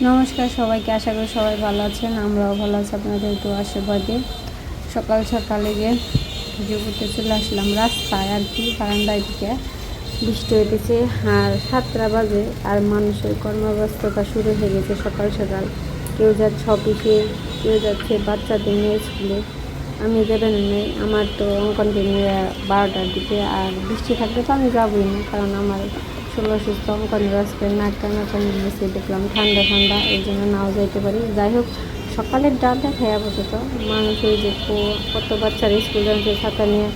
নমস্কার সবাইকে, আশা করি সবাই ভালো আছেন। আমরাও ভালো আছি আপনাদের তো আশীর্বাদে। সকাল সকালে গিয়ে পুজো করতে চলে আসলাম রাস্তায় আর কি, বারান্দায় থেকে বৃষ্টি হইতেছে আর সাতটা বাজে আর মানুষের কর্মব্যস্ততা শুরু হয়ে গেছে সকাল সকাল। কেউ যাচ্ছে অফিসে, কেউ যাচ্ছে বাচ্চাদের নিয়ে স্কুলে। আমি যাবেন নেই আমার তো অঙ্কন নিয়ে বারোটার দিকে। আর বৃষ্টি থাকলে তো আমি যাবোই না, কারণ আমার ষোলো সুস্থ অঙ্কনের আজকে। টানা টানি গেছে দেখলাম। ঠান্ডা ঠান্ডা, এই জন্য নাও যাইতে পারি। যাই হোক সকালের ডাল দেখায় আপাতত। মানুষ ওই যে কত বাচ্চার স্কুল যাচ্ছে, ছাতা নিয়ে,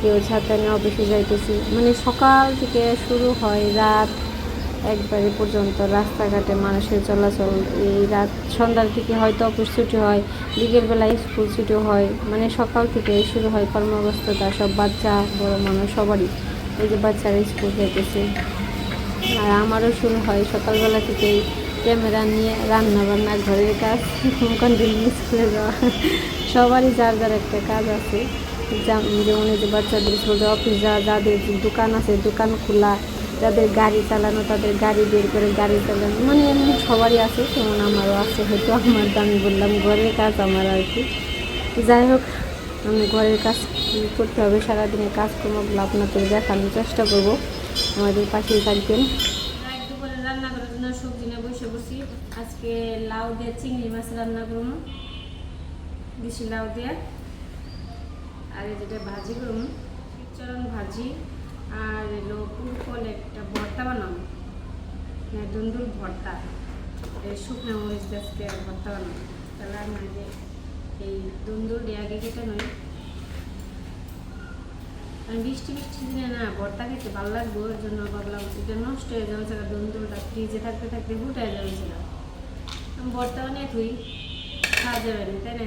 কেউ ছাতা নিয়ে অফিসে যাইতেছি। মানে সকাল থেকে শুরু হয় রাত একবারে পর্যন্ত। রাস্তাঘাটে মানুষের চলাচল, এই রাত সন্ধ্যার থেকে হয়তো অফিস ছুটি হয় বিকেলবেলায় স্কুল ছুটি হয়। মানে সকাল থেকে শুরু হয় কর্মব্যস্ততা, সব বাচ্চা, বড় মানুষ সবারই। এই যে বাচ্চারা স্কুল যেতেছে আর আমারও শুরু হয় সকালবেলা থেকেই ক্যামেরা নিয়ে রান্না বান্না, ঘরের কাজ কন্টিনিউ স্কুলে যাওয়া। সবারই যার যার একটা কাজ আছে। যেমন এই যে বাচ্চাদের স্কুল অফিস যাওয়া, যাদের দোকান আছে, দোকান খোলা, যাদের গাড়ি চালানো, তাদের গাড়ি বের করে গাড়ি চালানো মানে এমনি সবারই আছে, যেমন আমারও আছে, হয়তো আমার আমি বললাম ঘরের কাজ আমার আর কি। যাই হোক, আমি ঘরের কাজ কি করতে হবে। সারাদিনের কাজকর্মগুলো আপনাদের দেখানোর চেষ্টা করব। আমাদের পাশেই থাকবেন। দুপুরে রান্না করার জন্য সবজি নিয়ে বসে বসি আজকে লাউ দিয়ে চিংড়ি মাছ রান্না করব। দেশি লাউ দিয়ে। আর যেটা ভাজি করব। চরণ ভাজি। আর এলো পুরকল একটা ভর্তা বানাবো। মানে দুন্দুল ভর্তা। এই শুকনো মরিচ গাছকে ভর্তা বানাবো। তাহলে আমি এই দুন্দুল আগে কেটে নই। আর বৃষ্টি বৃষ্টি দিনে না ভর্তা খেতে ভালো লাগবে ওর জন্য ভাবলাম এটা নষ্ট হয়ে যাবে, সেটা দুন্দুলটা ফ্রিজে থাকতে থাকতে ফুটে যাবে সেটা। আমি ভর্তা বানিয়ে থুই, খাওয়া যাবে না, তাই না?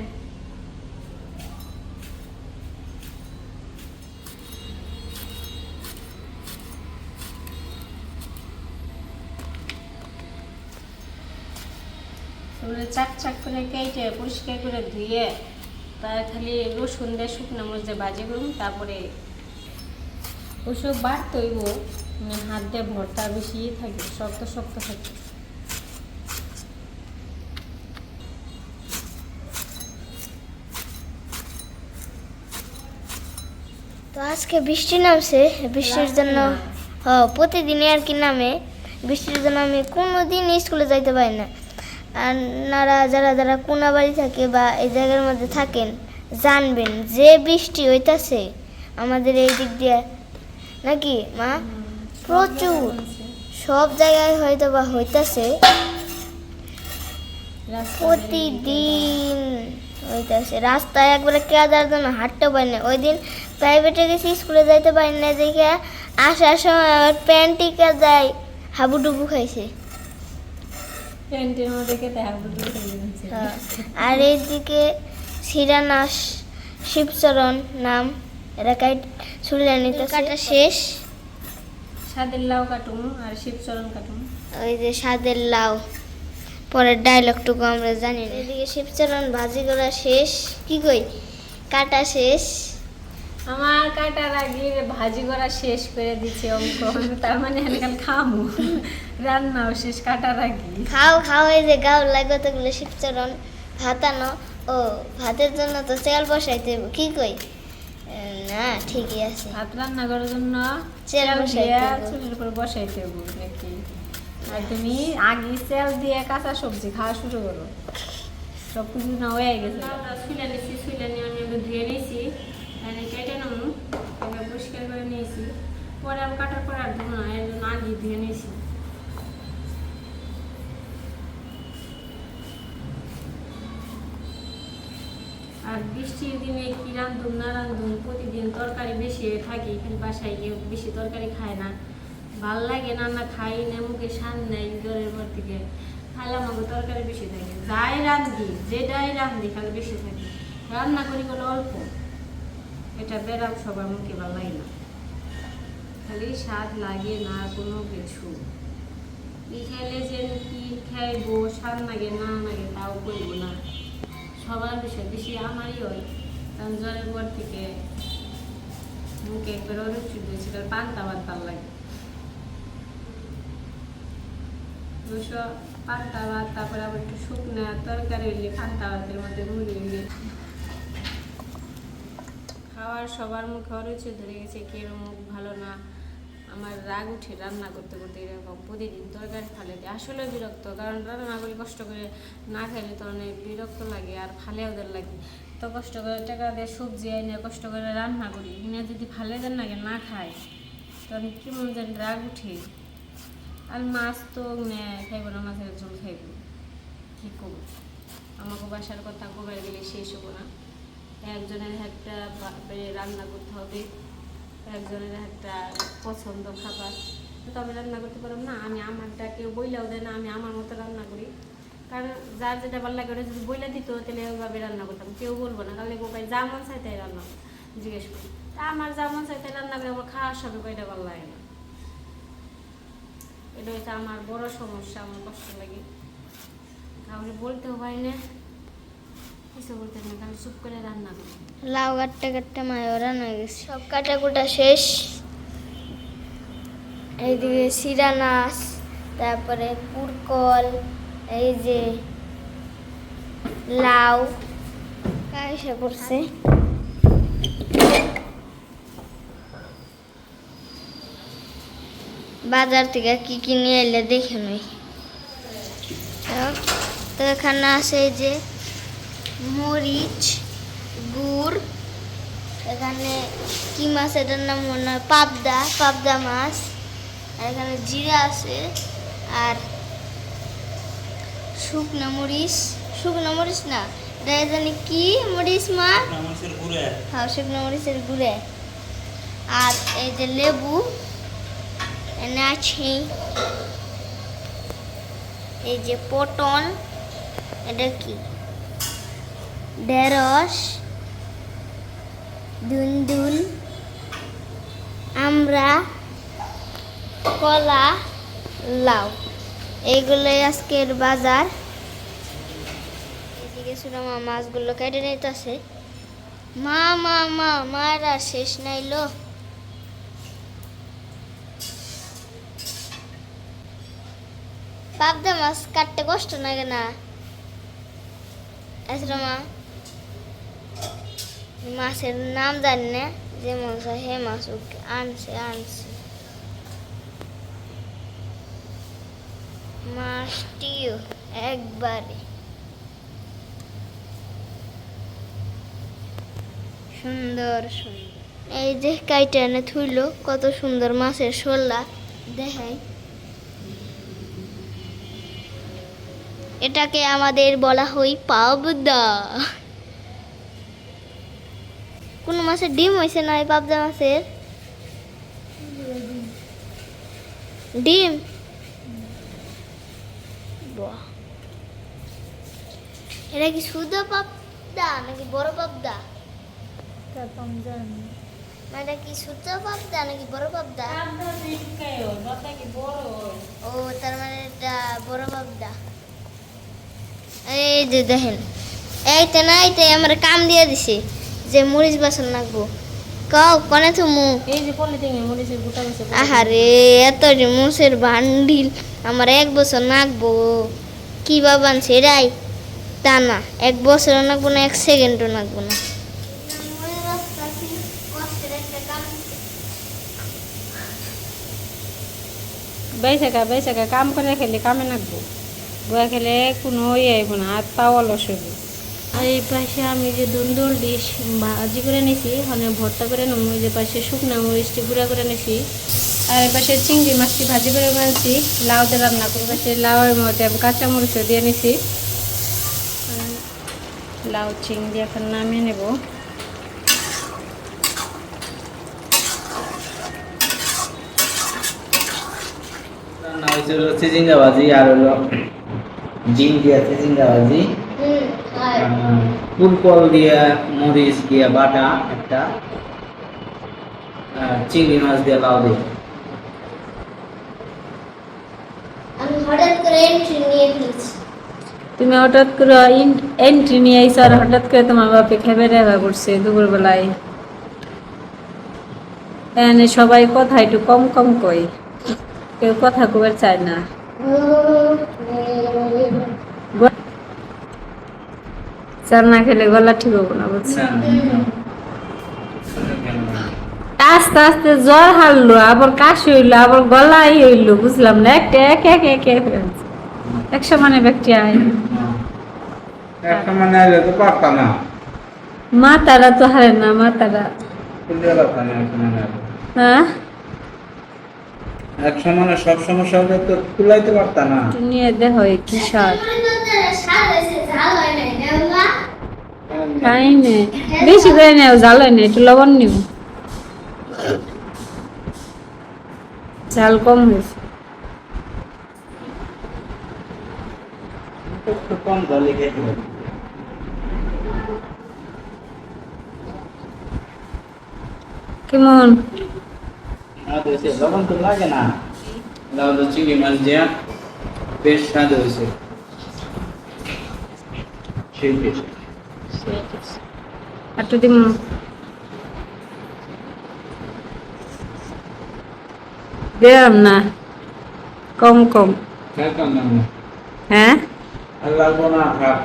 চাক চাক করে কেটে পরিষ্কার করে ধুয়ে, তার খালি রসুন দিয়ে শুকনো মরিচ বাজি করুন, তারপরে ওসব বার তৈব হাত দিয়ে ভর্তা বেশি থাকে শক্ত শক্ত থাকে তো আজকে বৃষ্টি নামছে বৃষ্টির জন্য প্রতিদিনই আর কি নামে বৃষ্টির জন্য আমি কোনো দিন স্কুলে যাইতে পারি না। আর নারা যারা যারা কোনা বাড়ি থাকে বা এই জায়গার মধ্যে থাকেন জানবেন যে বৃষ্টি হইতাছে আমাদের এই দিক দিয়ে নাকি মা? প্রচুর। সব জায়গায় হয়তো বা হইতাছে। প্রতিদিন হইতাছে। রাস্তায় একবারে কে কেদার জন্য হাঁটতে পারি না। ওই দিন প্রাইভেটে গেছি স্কুলে যাইতে পারি না। দেখে আসার সময় আমার প্যান্টিকা যায় হাবুডুবু খাইছে। হ্যাঁ। আর এইদিকে শিরানাস শিবচরণ নাম এরা ছুলে নিতে কাটা শেষ। সাদের লাউ কাটুম আর শিবচরণ কাটুম। ওই যে স্বাদের লাউ। পরের ডায়লগটুকু আমরা জানি না। এদিকে শিবচরণ ভাজি করা শেষ। কি কই? কাটা শেষ। আমার কাটার আগে ভাজি করা শেষ করে দিচ্ছে অঙ্ক তার মানে এখন খামু। রান্নাও শেষ কাটার আগে খাও খাও এই যে গাও লাগে তোগুলো শিবচরণ। ভাতানো। ও ভাতের জন্য তো তেল বসাইতে। কি কই? না ঠিকই আছে। ভাত রান্না করার জন্য হবে। চুলের উপর বসাইতে হবে নাকি? আর তুমি আগে তেল দিয়ে কাঁচা সবজি খাওয়া শুরু করো। সব কিছু না হয়ে গেছে। শুলে নিয়েছি শুলে নিয়ে আমি ধুয়ে নিয়েছি তাহলে কেটে নেব এবার পরিষ্কার করে নিয়েছি। পরে আবার কাটার পর আর ধুবো না এর জন্য আগে ধুয়ে নিয়েছি আর বৃষ্টির দিনে কি রান্ধুন না রান্ধুন প্রতিদিন তরকারি বেশি থাকে, এখানে বাসায় কেউ বেশি তরকারি খায় না। ভালো লাগে না না খাই না মুখে শান নেই জ্বরের পর থেকে। খাইলে আমাকে তরকারি বেশি থাকে। যাই রান্ধি যেটাই রান্ধি, খালি বেশি থাকে। রান্না করি কোনো অল্প। এটা বেড়াম সবার মুখে ভালো লাগে না। খালি স্বাদ লাগে না কোনো কিছু। বিকেলে যে কি খাইবো, স্বাদ লাগে না, লাগে তাও করব না। সবার বিষয়, বেশি আমারই হয় কারণ জ্বরের পর থেকে মুখে একবার অরুচি দিয়েছে পান্তা ভাত ভালো লাগে। দুশো পান্তা ভাত, তারপরে আবার একটু শুকনো তরকারি হইলে পান্তা ভাতের মধ্যে মুড়ি হইলে খাওয়ার সবার মুখে অরুচি ধরে গেছে, কেউ মুখ ভালো না। আমার রাগ উঠে রান্না করতে করতে এরকম প্রতিদিন তরকারি ফালে দিই। আসলে বিরক্ত, কারণ রান্না করি কষ্ট করে না খাইলে তো অনেক বিরক্ত লাগে আর ফালে ওদের লাগে। তো কষ্ট করে টাকা দিয়ে সবজি এনে কষ্ট করে রান্না করি। এনে যদি ফালে দেন না না খায়। তখন কি মনে যেন রাগ উঠে। আর মাছ তো খাইব না, মাছের ঝোল খাইব। কী করব? আমাকে বাসার কথা গোবার গেলে শেষ হব না। একজনের একটা রান্না করতে হবে। একজনের একটা পছন্দ খাবার। তো আমি রান্না করতে পারলাম না, আমি আমারটা কেউ বইলেও দেয় না, আমি আমার মতো রান্না করি। কারণ যার যেটা ভালো লাগে ওটা যদি বইলে দিত, তাহলে ওইভাবে রান্না করতাম, কেউ বলব না। তাহলে গোপাই যা মন চাই তাই রান্না জিজ্ঞেস করি। তা আমার যা মন চাই তাই রান্না করে, আমার খাওয়ার সময় কয়টা ভালো লাগে না। এটা হচ্ছে আমার বড় সমস্যা, আমার কষ্ট লাগে। কাউকে বলতেও পারি না। কিছু বলতে না খালি চুপ করে রান্না করি লাউ কাটতে কাটতে মায় রান্না হয়ে গেছে। সব কাটা কুটা শেষ। এইদিকে শিরা নাচ তারপরে পুরকল এই যে লাউ। কায়সা করছে? বাজার থেকে কি কি নিয়ে এলে দেখে নই। তো এখানে আছে এই যে মরিচ গুড় এখানে কি মাছ এটার নাম মনে হয় পাবদা পাবদা মাছ আর এখানে জিরা আছে আর শুকনো মরিচ শুকনো মরিচ না এটা জানি কি মরিচ মা? হ্যাঁ শুকনো মরিচের গুঁড়ে। আর এই যে লেবু এনে আছে এই যে পটল এটা কি? ঢেঁড়স দুন্দুল আমরা কলা, লাউ। এইগুলোই আজকের বাজার। এদিকে মা মাছগুলো কেটে নিতেছে। মা মা মা, মারা শেষ নাইলো পাবদা মাছ কাটতে কষ্ট না। আসলে মা। মাছের নাম জানি না যে মাছ হে মাছ ওকে আনছে আনছে মাছটিও একবারে সুন্দর সুন্দর। এই যে কাইটা এনে থুইলো কত সুন্দর মাছের শোল্লা দেখাই এটাকে আমাদের বলা হয় পাবদা। কোন মাছের ডিম হয়েছে না এই পাবদা মাছের? ডিম? এটা কি শুধু পাবদা নাকি বড় পাবদা? মানে কি শুদ্ধ পাবদা নাকি বড় পাবদা? ও তার মানে এটা বড় পাবদা। এই যে দেখেন এইতে না এইতে আমার কাম দিয়ে দিছে। যে মরিচ বাসন লাগবো। কও কনে তুমি এই যে পলিথিনে মরিচের গোটা গেছে আহারে এত যে মুসের বান্ডিল আমার এক বছর নাকবো কি বাবান সেরাই তা না এক বছরও নাকবো না এক সেকেন্ডও নাকবো না। বেসে খা বেসে খা কাম করে খেলে কামে নাকবো বয়া খেলে কোনো ইয়ে আইব না হাত পাও অলস হইব। আর এই পাশে আমি যে দুন্দুল ডিশ ভাজি করে নিছি মানে ভর্তা করে নেব ওই যে পাশে শুকনা মরিচটি গুঁড়া করে নিছি আর এই পাশে চিংড়ি মাছটি ভাজি করে নিয়েছি লাউ দিয়ে রান্না করে। পাশে লাউয়ের মধ্যে আমি কাঁচা মরিচও দিয়ে নিছি লাউ, চিংড়ি এখন নামিয়ে নেব। রান্না ভাজি আর হলো ডিম দিয়া চিচিঙ্গা ভাজি ফুলকল দিয়া মরিচ দিয়া বাটা একটা চিংড়ি মাছ দিয়া লাউ দিয়ে। তুমি হঠাৎ করে এন্ট্রি নিয়ে আইসো আর হঠাৎ করে তোমার বাপে খেবে রেখা করছে দুপুরবেলায়। এখানে সবাই কথা একটু কম কম কই কেউ কথা কবার চায় না। চার না খেলে গলা ঠিক হব না বুঝছ আস্তে আস্তে জ্বর হারলো আবার কাশি হইল আবার গলাই হইল বুঝলাম না একটা এক এক এক এক হয়েছে। একশো মানে ব্যক্তি আয় একটা মানে আগে তো পারতাম না। মাতারা তো হারে না এক মানে আগে। হ্যাঁ? এক সমানে সব সমস্যা হলে তো তুলাইতে পারতাম না। একটু দেখো কি খাই নে বেশি করে নেও জাল হয় না একটু লবণ নিব ঝাল কম হয়েছে কম জলে কেমন লবণ তো লাগে না চিংড়ি মাছ দিয়া বেশ স্বাদ হয়েছে সেই টেস্ট একটু দিম দিলাম না কম কম খাইতাম না হ্যাঁ আর লাগবো না খাক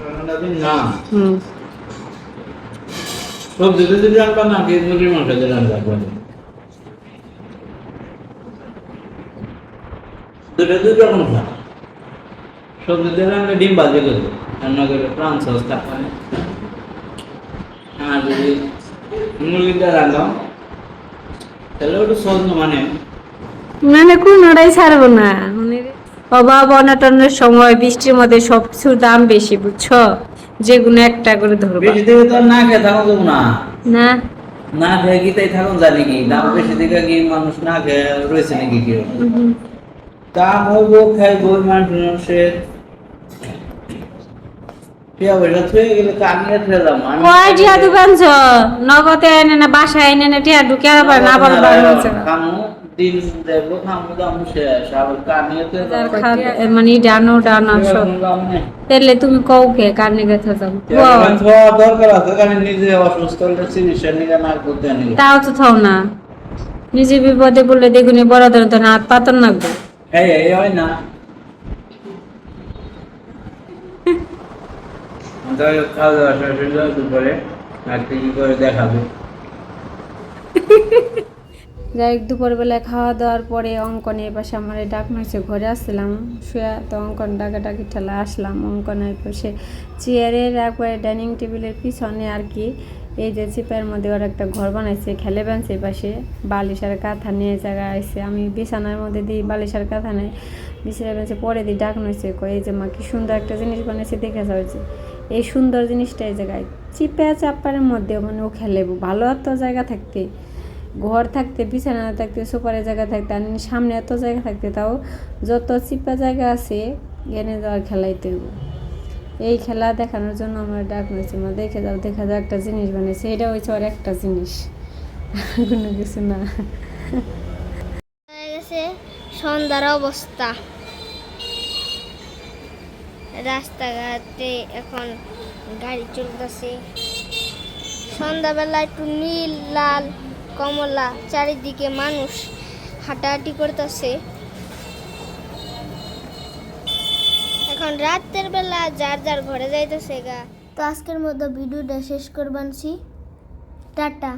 রান্নাটা দিন না হুম সবজি যদি রান্না না খেয়ে মুরগির মাংস দিয়ে রান্না করবে দুটো দুই রকম খা সবজি ডিম করবে। রান্না করে প্রাণ সস তারপরে। আর যদি মুরগি দিয়ে রান্না তাহলে ওটা সহজ না মানে? মানে কোনোটাই ছাড়বো না মানে অভাব অনটনের সময় বৃষ্টির মধ্যে সব কিছুর দাম বেশি বুঝছ? একটা করে ধরবা। বেশি দিকে তো না খেয়ে থাকা যাব না। না? না খেয়ে কি তাই থাকুন জানি কি? দাম বেশি দিকে কি মানুষ না খেয়ে রয়েছে নাকি কেউ। দাম হইব খাইব মানুষের দোকান ছ নগদে এনে না বাসায় এনে না টিয়া ঢুকে আবার না আবার বার হচ্ছে না খামু দিন দেবো খামু দাম শেষ আবার কামিয়ে তো যার খাদ্য- এ মানে ডানো ডানো সব। তাহলে তুমি কও কে কানে গেছে যাও দরকার আছে কারণ নিজে অসুস্থ হলে চিকিৎসা নিয়ে না করতে নিয়ে তাও তো থাও না। নিজে বিপদে বললে দেখুনি বড় ধরনের হাত পাতন লাগবে এই এই হয় না। যাই হোক, খাওয়া দাওয়ার পরে অঙ্কনে পাশে আমার ডাক নয়েছে ঘরে আসছিলাম। শুয়ে তো অঙ্কন ডাকে ডাকি ঠেলা আসলাম। অঙ্কনের পাশে চেয়ারের একবারে ডাইনিং টেবিলের পিছনে আর কি এই যে চিপের মধ্যে ওর একটা ঘর বানাইছে খেলে বানছে পাশে। বালিশের কাঁথা নিয়ে জায়গা আইছে। আমি বিছানার মধ্যে দিই বালিশের কাঁথা নেই। বিছানা বেঁচে পরে দিই ডাক নয়েছে কই এই যে মা কি সুন্দর একটা জিনিস বানাইছে, দেখে যাচ্ছে এই সুন্দর জিনিসটা এই জায়গায় চিপে চাপ্পারের মধ্যে মানে ও খেলে, ভালো এত জায়গা থাকতে, ঘর থাকতে, বিছানা থাকতে সুপারের জায়গা থাকতে, আর সামনে এত জায়গা থাকতে, তাও যত চিপা জায়গা আছে, এনে যাওয়ার খেলাইতে হইব। এই খেলা দেখানোর জন্য আমার ডাক নিয়েছে মা দেখে যাও, দেখা যাও একটা জিনিস বানিয়েছে এটা হয়েছে ওর একটা জিনিস কোনো কিছু না সন্ধ্যার অবস্থা। রাস্তাঘাটে এখন গাড়ি চলতেছে। সন্ধ্যাবেলা একটু নীল, লাল, কমলা, চারিদিকে মানুষ হাঁটাহাঁটি করতেছে। এখন রাতের বেলা যার যার ঘরে যাইতেছে গা। তো আজকের মতো ভিডিওটা শেষ করবানছি। টাটা।